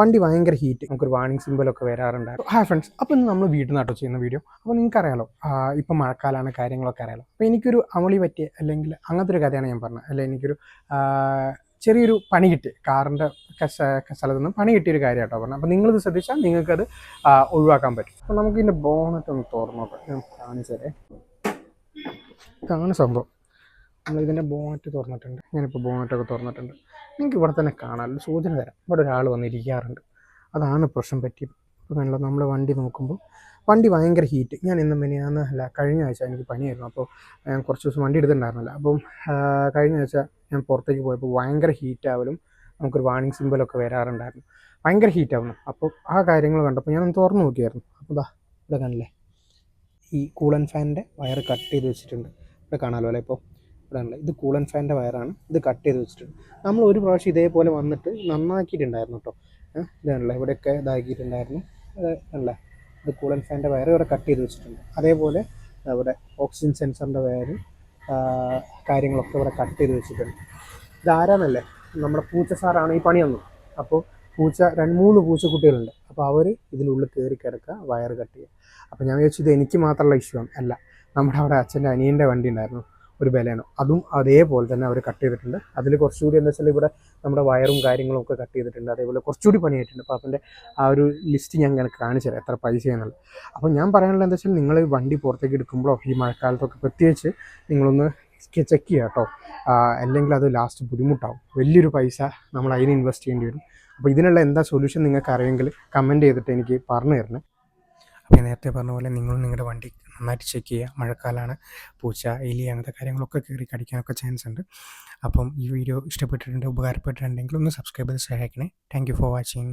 വണ്ടി ഭയങ്കര ഹീറ്റ് നമുക്കൊരു വാണിംഗ് സിമ്പിളൊക്കെ വരാറുണ്ടായിരുന്നു. ഹായ് ഫ്രണ്ട്സ് അപ്പോൾ ഇന്ന് നമ്മൾ വീട്ടിൽ നിന്നാട്ടോ ചെയ്യുന്ന വീഡിയോ അപ്പോൾ നിങ്ങൾക്ക് നിങ്ങൾക്കറിയാലോ ഇപ്പം മഴക്കാലമാണ് കാര്യങ്ങളൊക്കെ അറിയാലോ. അപ്പോൾ എനിക്കൊരു അമളി പറ്റിയ അല്ലെങ്കിൽ അങ്ങനത്തെ ഒരു കഥയാണ് ഞാൻ പറഞ്ഞത്. അല്ലെ എനിക്കൊരു ചെറിയൊരു പണി കിട്ടി. കാറിന്റെ സ്ഥലത്ത് നിന്ന് പണി കിട്ടിയൊരു കാര്യം കേട്ടോ പറഞ്ഞത്. അപ്പോൾ നിങ്ങളിത് ശ്രദ്ധിച്ചാൽ നിങ്ങൾക്കത് ഒഴിവാക്കാൻ പറ്റും. അപ്പോൾ നമുക്ക് ഇതിന്റെ ബോണറ്റ് ഒന്ന് തുറന്നു നോക്കാം. കാണുന്ന കാണിച്ചു ഇതാണ് സംഭവം. നമ്മൾ ഇതിന്റെ ബോണറ്റ് തുറന്നിട്ടുണ്ട്. ഞാനിപ്പോൾ ബോണറ്റൊക്കെ തുറന്നിട്ടുണ്ട്. നിങ്ങൾക്ക് ഇവിടെ തന്നെ കാണാമല്ലോ സൂചന തരാം. ഇവിടെ ഒരാൾ വന്നിരിക്കാറുണ്ട്. അതാണ് പ്രശ്നം പറ്റിയത്. ഇപ്പോൾ നമ്മൾ വണ്ടി നോക്കുമ്പോൾ വണ്ടി ഭയങ്കര ഹീറ്റ്. ഞാൻ ഇന്ന് മിനിയാന്ന് അല്ല കഴിഞ്ഞ ആഴ്ച എനിക്ക് പനിയായിരുന്നു. അപ്പോൾ ഞാൻ കുറച്ച് ദിവസം വണ്ടി എടുത്തിട്ടുണ്ടായിരുന്നില്ല. അപ്പം കഴിഞ്ഞ ആഴ്ച ഞാൻ പുറത്തേക്ക് പോയപ്പോൾ ഭയങ്കര ഹീറ്റാവലും നമുക്കൊരു വാണിംഗ് സിമ്പിളൊക്കെ വരാറുണ്ടായിരുന്നു. ഭയങ്കര ഹീറ്റാവുന്നു. അപ്പോൾ ആ കാര്യങ്ങൾ കണ്ടപ്പോൾ ഞാൻ തുറന്നു നോക്കിയായിരുന്നു. അപ്പോൾ ദാ ഇവിടെ കാണില്ലേ ഈ കൂളൻ ഫാനിന്റെ വയർ കട്ട് ചെയ്ത് വെച്ചിട്ടുണ്ട്. ഇവിടെ കാണാമല്ലോ അല്ലേ ഇപ്പോൾ? ഇവിടെ ഇത് കൂളൻ ഫാനിന്റെ വയറാണ് ഇത് കട്ട് ചെയ്ത് വെച്ചിട്ടുണ്ട്. നമ്മൾ ഒരു പ്രാവശ്യം ഇതേപോലെ വന്നിട്ട് നന്നാക്കിയിട്ടുണ്ടായിരുന്നു കേട്ടോ ഇതാണല്ലേ? ഇവിടെയൊക്കെ ഇതാക്കിയിട്ടുണ്ടായിരുന്നു. അല്ലേ ഇത് കൂളൻ ഫാനിന്റെ വയർ ഇവിടെ കട്ട് ചെയ്ത് വെച്ചിട്ടുണ്ട്. അതേപോലെ ഇവിടെ ഓക്സിജൻ സെൻസറിന്റെ വയറും കാര്യങ്ങളൊക്കെ ഇവിടെ കട്ട് ചെയ്ത് വെച്ചിട്ടുണ്ട്. ഇതാരാന്നല്ലേ? നമ്മുടെ പൂച്ച സാറാണ് ഈ പണി തന്നത് അപ്പോൾ പൂച്ച രണ്ട് മൂന്ന് പൂച്ചക്കുട്ടികളുണ്ട് അപ്പോൾ അവർ ഇതിനുള്ളിൽ കയറി കിടക്കുക വയർ കട്ട് ചെയ്യുക. അപ്പോൾ ഞാൻ വിചാരിച്ചു ഇത് എനിക്ക് മാത്രമുള്ള ഇഷ്യൂ ആണ്. അല്ല നമ്മുടെ അവിടെ അച്ഛന്റെ അനിയന്റെ വണ്ടി ഉണ്ടായിരുന്നു. ഒരു ബലേനോ അതും അതേപോലെ തന്നെ അവർ കട്ട് ചെയ്തിട്ടുണ്ട്. അതിൽ കുറച്ചുകൂടി എന്താ വെച്ചാൽ ഇവിടെ നമ്മുടെ വയറും കാര്യങ്ങളും ഒക്കെ കട്ട് ചെയ്തിട്ടുണ്ട്. അതേപോലെ കുറച്ചുകൂടി പണിയായിട്ടുണ്ട്. അപ്പോൾ അതിന്റെ ആ ഒരു ലിസ്റ്റ് ഞാൻ ഇങ്ങനെ കാണിച്ചു തരാം. എത്ര പൈസ എന്നുള്ളത്. അപ്പോൾ ഞാൻ പറയാനുള്ളത് എന്താ വെച്ചാൽ നിങ്ങൾ വണ്ടി പുറത്തേക്ക് എടുക്കുമ്പോഴോ ഈ മഴക്കാലത്തൊക്കെ പ്രത്യേകിച്ച് നിങ്ങളൊന്ന് ചെക്ക് ചെയ്യുക കേട്ടോ. അല്ലെങ്കിൽ അത് ലാസ്റ്റ് ബുദ്ധിമുട്ടാവും. വലിയൊരു പൈസ നമ്മൾ അതിന് ഇൻവെസ്റ്റ് ചെയ്യേണ്ടി വരും. അപ്പോൾ ഇതിനുള്ള എന്താ സൊല്യൂഷൻ നിങ്ങൾക്ക് അറിയുമെങ്കിൽ കമന്റ് ചെയ്തിട്ട് എനിക്ക് പറഞ്ഞു തരണേ. ഞാൻ നേരത്തെ പറഞ്ഞ പോലെ നിങ്ങളും നിങ്ങളുടെ വണ്ടി നന്നായിട്ട് ചെക്ക് ചെയ്യുക. മഴക്കാലമാണ് പൂച്ച എലി അങ്ങനത്തെ കാര്യങ്ങളൊക്കെ കയറി കടിക്കാനൊക്കെ ചാൻസ് ഉണ്ട്. അപ്പം ഈ വീഡിയോ ഇഷ്ടപ്പെട്ടിട്ടുണ്ട് ഉപകാരപ്പെട്ടിട്ടുണ്ടെങ്കിൽ ഒന്ന് സബ്സ്ക്രൈബ് ചെയ്ത് സഹായിക്കണേ. Thank for watching